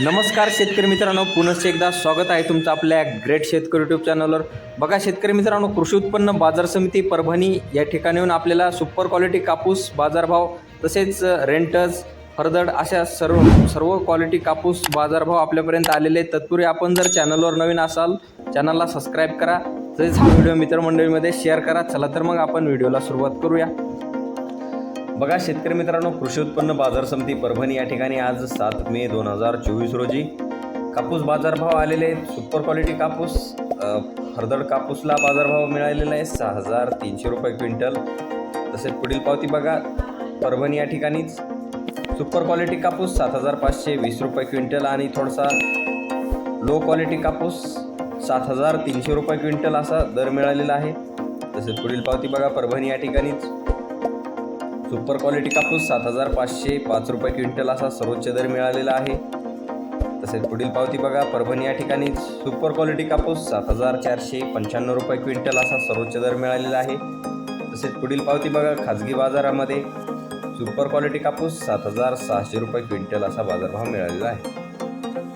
नमस्कार शेतकरी मित्रांनो पुनश्च एकदा स्वागत आहे तुमचं आपल्या ग्रेट शेतकरी यूट्यूब चॅनलवर बघा शेतकरी मित्रांनो कृषी उत्पन्न बाजार समिती परभणी या ठिकाणी येऊन आपल्याला सुपर क्वालिटी कापूस बाजारभाव तसेच रेंटज हरदड अशा सर्व सर्व क्वालिटी कापूस बाजारभाव आपल्यापर्यंत आलेले आहेत. तत्पूर्वी आपण जर चॅनलवर नवीन असाल चॅनलला सबस्क्राईब करा. तसेच हा व्हिडिओ मित्रमंडळीमध्ये शेअर करा. चला तर मग आपण व्हिडिओला सुरुवात करूया. बघा शेतकरी मित्रांनो कृषी उत्पन्न बाजार समिती परभणी या ठिकाणी आज सात मे दोन हजार चोवीस रोजी कापूस बाजारभाव आलेले आहेत. सुपर क्वालिटी कापूस हरदड कापूसला बाजारभाव मिळालेला आहे सहा हजार तीनशे रुपये क्विंटल. तसेच पुढील पावती बघा परभणी या ठिकाणीच. सुपर क्वालिटी कापूस सात हजार पाचशे वीस रुपये क्विंटल आणि थोडासा लो क्वालिटी कापूस सात हजार तीनशे रुपये क्विंटल असा दर मिळालेला आहे. तसेच पुढील पावती बघा परभणी या ठिकाणीच. सुपर क्वालिटी कापूस सात हजार पाचशे पाच रुपये क्विंटल असा सर्वोच्च दर मिळालेला आहे. तसेच पुढील पावती बघा. परभणी या ठिकाणी सुपर क्वालिटी कापूस सात हजार चारशे पंच्याण्णव रुपये क्विंटल असा सर्वोच्च दर मिळालेला आहे. तसेच पुढील पावती बघा. खाजगी बाजारामध्ये सुपर क्वालिटी कापूस सात हजार सहाशे रुपये क्विंटल असा बाजारभाव मिळालेला आहे.